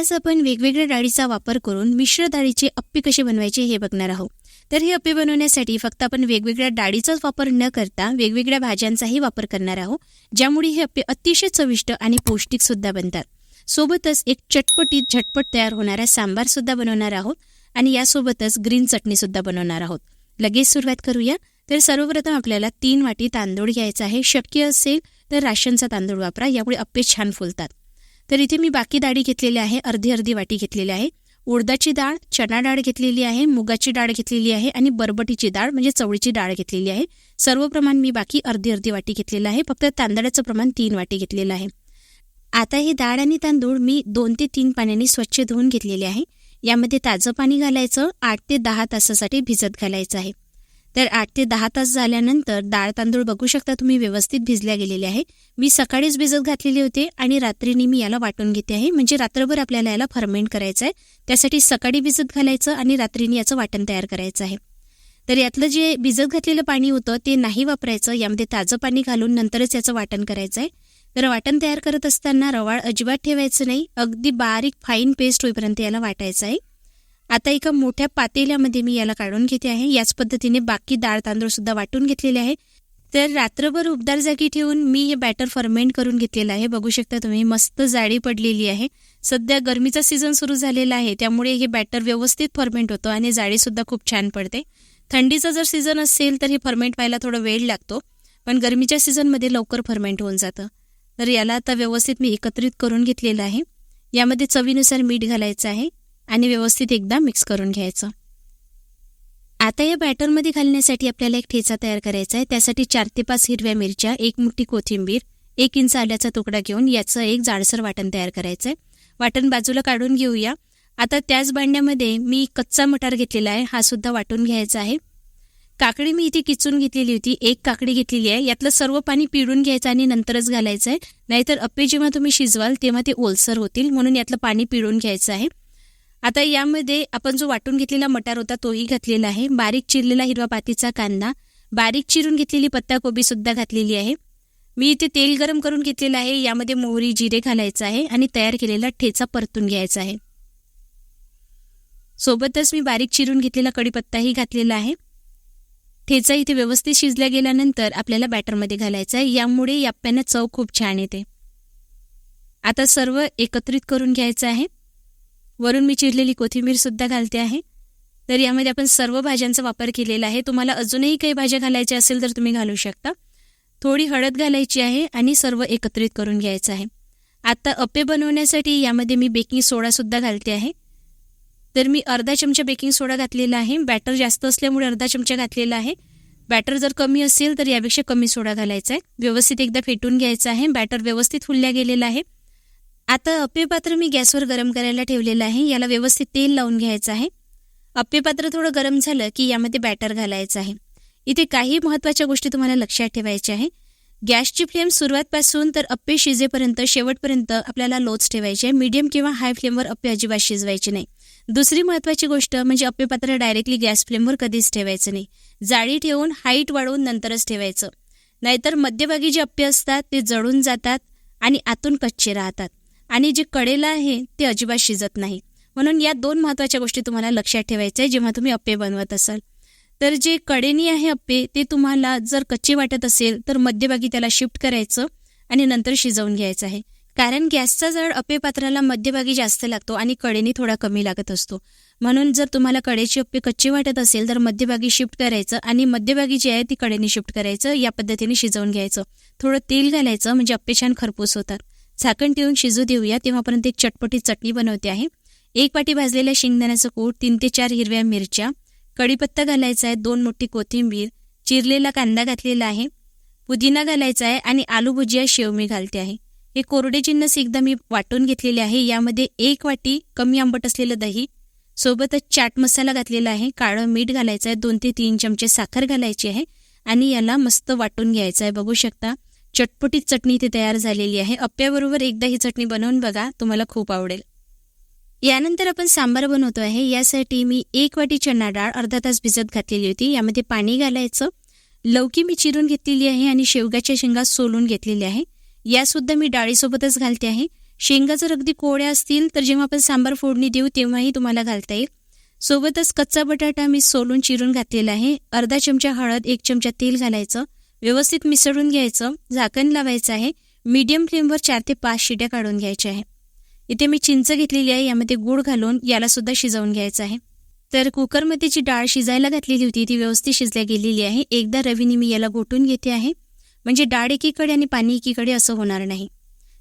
आज आपण वेगवेगळ्या डाळीचा वापर करून मिश्र डाळीचे अप्पे कसे बनवायचे हे बघणार आहोत. तर हे अप्पे बनवण्यासाठी फक्त आपण वेगवेगळ्या डाळीचाच वापर न करता वेगवेगळ्या भाज्यांचाही वापर करणार आहोत. ज्यामुळे हे अप्पे अतिशय चविष्ट आणि पौष्टिक सुद्धा बनतात. सोबतच एक चटपटीत झटपट तयार होणारा सांबार सुद्धा बनवणार आहोत आणि यासोबतच ग्रीन चटणी सुद्धा बनवणार आहोत. लगेच सुरुवात करूया. तर सर्वप्रथम आपल्याला तीन वाटी तांदूळ घ्यायचा आहे. शक्य असेल तर राशनचा तांदूळ वापरा. यामुळे अप्पे छान फुलतात. तर इथे मी बाकी डाळी घेतलेली आहे अर्धी अर्धी वाटी घेतलेली आहे. उडदाची डाळ चणा डाळ घेतलेली आहे मुगाची डाळ घेतलेली आहे आणि बरबटीची डाळ म्हणजे चवळीची डाळ घेतलेली आहे. सर्व प्रमाण मी बाकी अर्धी अर्धी वाटी घेतलेलं आहे फक्त तांदळाचं प्रमाण तीन वाटी घेतलेलं आहे. आता हे डाळ आणि तांदूळ मी दोन ते तीन पाण्याने स्वच्छ धुवून घेतलेले आहे. यामध्ये ताजं पाणी घालायचं आठ ते दहा तासासाठी भिजत घालायचं आहे. तर आठ ते दहा तास झाल्यानंतर डाळ तांदूळ बघू शकता तुम्ही व्यवस्थित भिजल्या गेलेले आहे. मी सकाळीच भिजत घातलेले होते आणि रात्रीने मी याला वाटून घेते आहे. म्हणजे रात्रभर आपल्याला याला फर्मेंट करायचं आहे. त्यासाठी सकाळी भिजत घालायचं आणि रात्रीने याचं वाटण तयार करायचं आहे. तर यातलं जे भिजत घातलेलं पाणी होतं ते नाही वापरायचं. यामध्ये ताजं पाणी घालून नंतरच याचं वाटण करायचं आहे. तर वाटण तयार करत असताना रवाळ अजिबात ठेवायचं नाही. अगदी बारीक फाईन पेस्ट होईपर्यंत याला वाटायचं आहे. आता एका मोठ्या पातेल्यामध्ये मी याला काढून घेते आहे. याच पद्धतीने बाकी डाळ तांदूळ सुद्धा वाटून घेतलेले आहे. तर रात्रभर उबदार जागी ठेवून मी हे बॅटर फर्मेंट करून घेतलेलं आहे. बघू शकता तुम्ही मस्त जाळी पडलेली आहे. सध्या गरमीचा सीझन सुरू झालेला आहे त्यामुळे हे बॅटर व्यवस्थित फर्मेंट होतं आणि जाळीसुद्धा खूप छान पडते. थंडीचा जर सीझन असेल तर हे फर्मेंट व्हायला थोडा वेळ लागतो पण गरमीच्या सीझनमध्ये लवकर फर्मेंट होऊन जातं. तर याला आता व्यवस्थित मी एकत्रित करून घेतलेलं आहे. यामध्ये चवीनुसार मीठ घालायचं आहे. आणि व्यवस्थित एकदा मिक्स करून घ्यायचं. आता या बॅटरमध्ये घालण्यासाठी आपल्याला एक ठेचा तयार करायचा आहे. त्यासाठी चार ते पाच हिरव्या मिरच्या एक मुठी कोथिंबीर एक इंच आल्याचा तुकडा घेऊन याचं एक जाडसर वाटण तयार करायचं आहे वाटण बाजूला काढून घेऊया. आता त्याच भांड्यामध्ये मी कच्चा मटार घेतलेला आहे. हा सुद्धा वाटून घ्यायचा आहे. काकडी मी इथे किचून घेतलेली होती. एक काकडी घेतलेली आहे. यातलं सर्व पाणी पिळून घ्यायचं आणि नंतरच घालायचं आहे नाहीतर अप्पे जेव्हा तुम्ही शिजवाल तेव्हा ते ओलसर होतील. म्हणून यातलं पाणी पिळून घ्यायचं आहे. आता यामध्ये आपण जो वाटून घेतलेला मटार होता तोही घातलेला आहे. बारीक चिरलेला हिरवा पातीचा कांदा बारीक चिरून घेतलेली पत्ताकोबी सुद्धा घातलेली आहे. मी इथे तेल गरम करून घेतलेलं आहे. यामध्ये मोहरी जिरे घालायचं आहे आणि तयार केलेला ठेचा परतून घ्यायचा आहे. सोबतच मी बारीक चिरून घेतलेला कडीपत्ताही घातलेला आहे. ठेचा इथे व्यवस्थित शिजल्या गेल्यानंतर आपल्याला बॅटरमध्ये घालायचा आहे. यामुळे याप्प्यानं चव खूप छान येते. आता सर्व एकत्रित करून घ्यायचं आहे. वरून मी चिरलेली कोथिंबीर सुद्धा घालते आहे. तर यामध्ये आपण सर्व भाज्यांचा वापर केलेला आहे. तुम्हाला अजूनही काही भाज्या घालायच्या असेल तर तुम्ही घालू शकता. थोडी हळद घालायची आहे आणि सर्व एकत्रित करून घ्यायचं आहे. आता अप्पे बनवण्यासाठी यामध्ये मी बेकिंग सोडासुद्धा घालते आहे. तर मी अर्धा चमचा बेकिंग सोडा घातलेला आहे. बॅटर जास्त असल्यामुळे अर्धा चमचा घातलेला आहे. बॅटर जर कमी असेल तर यापेक्षा कमी सोडा घालायचा आहे. व्यवस्थित एकदा फेटून घ्यायचा आहे. बॅटर व्यवस्थित फुलल्या गेलेला आहे. आता अप्पे पात्र मी गॅसवर गरम करायला ठेवलेलं आहे. याला व्यवस्थित तेल लावून घ्यायचं आहे. अप्पे पात्र थोडं गरम झालं की यामध्ये बॅटर घालायचं आहे. इथे काही महत्त्वाच्या गोष्टी तुम्हाला लक्षात ठेवायच्या आहे. गॅसची फ्लेम सुरुवातपासून तर अप्पे शिजेपर्यंत शेवटपर्यंत आपल्याला लोच ठेवायचे आहे. मीडियम किंवा हाय फ्लेमवर अप्पे अजिबात शिजवायचे नाही. दुसरी महत्त्वाची गोष्ट म्हणजे अप्पे पात्र डायरेक्टली गॅस फ्लेमवर कधीच ठेवायचं नाही. जाळी ठेवून हाईट वाढवून नंतरच ठेवायचं. नाहीतर मध्यभागी जे अप्पे असतात ते जळून जातात आणि आतून कच्चे राहतात. आणि जे कडेला आहे ते अजिबात शिजत नाही. म्हणून या दोन महत्त्वाच्या गोष्टी तुम्हाला लक्षात ठेवायच्या आहे जेव्हा तुम्ही अप्पे बनवत असाल. तर जे कडेनी आहे अप्पे ते तुम्हाला जर कच्चे वाटत असेल तर मध्यभागी त्याला शिफ्ट करायचं आणि नंतर शिजवून घ्यायचं आहे. कारण गॅसचा जड अप्पे पात्राला मध्यभागी जास्त लागतो आणि कडेनी थोडा कमी लागत असतो. म्हणून जर तुम्हाला कडेची अप्पे कच्चे वाटत असेल तर मध्यभागी शिफ्ट करायचं आणि मध्यभागी जी आहे ती कडेनी शिफ्ट करायचं या पद्धतीने शिजवून घ्यायचं. थोडं तेल घालायचं म्हणजे अप्पे छान खरपूस होतात. झाकण ठेवून शिजू देऊया. तेव्हापर्यंत एक चटपटी चटणी बनवते आहे. एक वाटी भाजलेल्या शेंगदाण्याचं कूट तीन ते चार हिरव्या मिरच्या कढीपत्ता घालायचा आहे दोन मोठी कोथिंबीर चिरलेला कांदा घातलेला आहे पुदिना घालायचा आहे आणि आलू भुजिया शेव मी घालते आहे. हे कोरडे जिन्नस एकदा मी वाटून घेतलेले आहे. यामध्ये एक वाटी कमी आंबट असलेलं दही सोबतच चाट मसाला घातलेला आहे काळं मीठ घालायचं आहे दोन ते तीन चमचे साखर घालायची आहे आणि याला मस्त वाटून घ्यायचं आहे. बघू शकता चटपटीत चटणी इथे तयार झालेली आहे. अप्प्याबरोबर एकदा ही चटणी बनवून बघा तुम्हाला खूप आवडेल. यानंतर आपण सांबार बनवतो आहे. यासाठी मी एक वाटी चणा डाळ अर्धा तास भिजत घातलेली होती. यामध्ये पाणी घालायचं. लवकी मी चिरून घेतलेली आहे आणि शेवगाच्या शेंगा सोलून घेतलेल्या आहे. यासुद्धा मी डाळीसोबतच घालते आहे. शेंगा जर अगदी कोवळ्या असतील तर जेव्हा आपण सांबार फोडणी देऊ तेव्हाही तुम्हाला घालता येईल. सोबतच कच्चा बटाटा मी सोलून चिरून घातलेला आहे. अर्धा चमचा हळद एक चमचा तेल घालायचं. व्यवस्थित मिसळून घ्यायचं. झाकण लावायचं आहे. मीडियम फ्लेमवर चार ते पाच शिट्या काढून घ्यायच्या आहे. इथे मी चिंच घेतलेली आहे. यामध्ये गूळ घालून याला सुद्धा शिजवून घ्यायचं आहे. तर कुकरमध्ये जी डाळ शिजायला घातलेली होती ती व्यवस्थित शिजल्या गेलेली आहे. एकदा रवीने मी याला गोटून घेते आहे. म्हणजे डाळ एकीकडे आणि पाणी एकीकडे असं होणार नाही.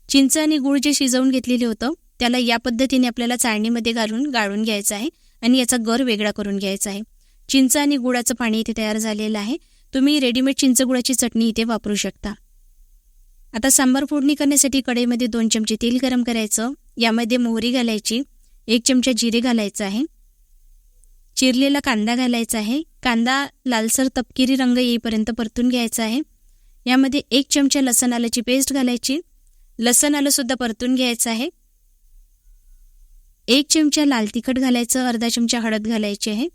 चिंच आणि गूळ जे शिजवून घेतलेले होतं त्याला या पद्धतीने आपल्याला चाळणीमध्ये घालून गाळून घ्यायचं आहे आणि याचा गर वेगळा करून घ्यायचा आहे. चिंच आणि गुळाचं पाणी इथे तयार झालेलं आहे. तुम्ही रेडीमेड चिंचगुळाची चटणी इथे वापरू शकता. आता सांबार फोडणी करण्यासाठी कढईमध्ये दोन चमचे तेल गरम करायचं. यामध्ये मोहरी घालायची. एक चमचा जिरे घालायचं आहे. चिरलेला कांदा घालायचा आहे. कांदा लालसर तपकिरी रंग येईपर्यंत परतून घ्यायचा आहे. यामध्ये एक चमचा लसण आल्याची पेस्ट घालायची. लसण आलंसुद्धा परतून घ्यायचं आहे. एक चमचा लाल तिखट घालायचं. अर्धा चमचा हळद घालायची आहे.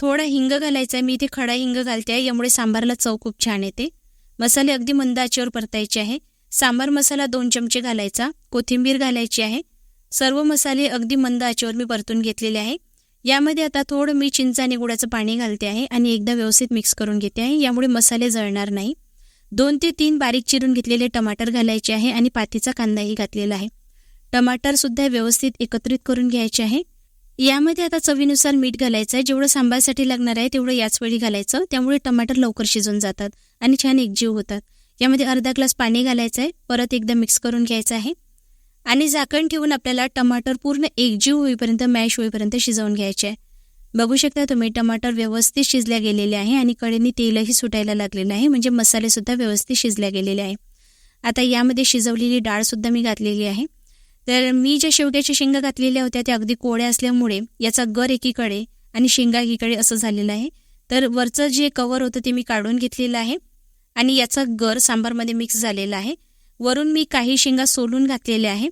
थोडा हिंग घालायचा आहे. मी इथे खडा हिंग घालते आहे. यामुळे सांबारला चव खूप छान येते. मसाले अगदी मंद आचेवर परतायचे आहे. सांबार मसाला दोन चमचे घालायचा. कोथिंबीर घालायची आहे. सर्व मसाले अगदी मंद आचेवर मी परतून घेतलेले आहे. यामध्ये आता थोडं मी चिंच आणि गुळाचं पाणी घालते आहे आणि एकदा व्यवस्थित मिक्स करून घेते आहे. यामुळे मसाले जळणार नाही. दोन ते तीन बारीक चिरून घेतलेले टमाटर घालायचे आहे आणि पातीचा कांदाही घातलेला आहे. टमाटरसुद्धा व्यवस्थित एकत्रित करून घ्यायचे आहे. यामध्ये आता चवीनुसार मीठ घालायचं आहे जेवढं सांबारसाठी लागणार आहे तेवढं याच वेळी घालायचं. त्यामुळे टमाटर लवकर शिजून जातात आणि छान एकजीव होतात. यामध्ये अर्धा ग्लास पाणी घालायचं आहे परत एकदा मिक्स करून घ्यायचं आहे. आणि झाकण ठेवून आपल्याला टमाटर पूर्ण एकजीव होईपर्यंत मॅश होईपर्यंत शिजवून घ्यायचे आहे. बघू शकता तुम्ही टमाटर व्यवस्थित शिजल्या गेलेले आहे आणि कडेने तेलही सुटायला लागलेलं आहे. म्हणजे मसालेसुद्धा व्यवस्थित शिजल्या गेलेले आहे. आता यामध्ये शिजवलेली डाळसुद्धा मी घातलेली आहे. तर मी ज्या शेवट्याच्या शेंगा घातलेल्या होत्या त्या अगदी कोळ्या असल्यामुळे याचा गर एकीकडे आणि शेंगा एकीकडे असं झालेलं आहे. तर वरचं जे कवर होतं ते मी काढून घेतलेलं आहे आणि याचा गर सांबारमध्ये मिक्स झालेला आहे. वरून मी काही शेंगा सोलून घातलेल्या आहे.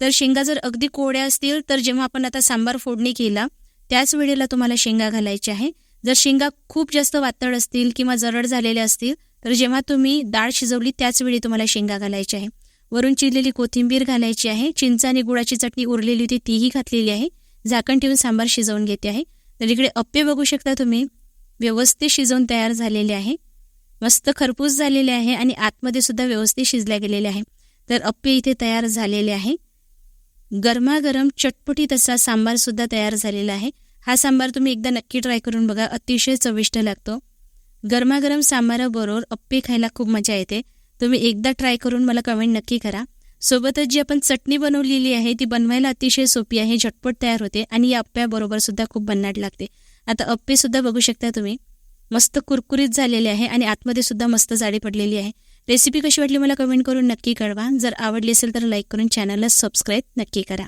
तर शेंगा जर अगदी कोळ्या असतील तर जेव्हा आपण आता सांबार फोडणी केला त्याच वेळेला तुम्हाला शेंगा घालायच्या आहे. जर शेंगा खूप जास्त वातळ असतील किंवा जरड झालेल्या असतील तर जेव्हा तुम्ही डाळ शिजवली त्याच वेळी तुम्हाला शेंगा घालायच्या आहे. वरून चिरलेली कोथिंबीर घालायची आहे. चिंच आणि गुळाची चटणी उरलेली होती तीही घातलेली आहे. झाकण ठेवून सांबार शिजवून घेते आहे. तर इकडे अप्पे बघू शकता तुम्ही. व्यवस्थित शिजवून तयार झालेले आहे. मस्त खरपूस झालेले आहे आणि आतमध्ये सुद्धा व्यवस्थित शिजल्या गेलेले आहे. तर अप्पे इथे तयार झालेले आहे. गरमागरम चटपटीत असा सांबार सुद्धा तयार झालेला आहे. हा सांबार तुम्ही एकदा नक्की ट्राय करून बघा. अतिशय चविष्ट लागतो. गरमागरम सांबाराबरोबर अप्पे खायला खूप मजा येते. तुम्ही एकदा ट्राय करून मला कमेंट नक्की करा. सोबतच जी आपण चटणी बनवलेली आहे ती बनवायला अतिशय सोपी आहे झटपट तयार होते आणि या अप्प्याबरोबर सुद्धा खूप भन्नाट लागते. आता अप्पे सुद्धा बघू शकता तुम्ही. मस्त कुरकुरीत झालेले आहे आणि आतमध्ये सुद्धा मस्त जाडी पडलेली आहे. रेसिपी कशी वाटली मला कमेंट करून नक्की कळवा. जर आवडली असेल तर लाईक करून चॅनलला सबस्क्राईब नक्की करा.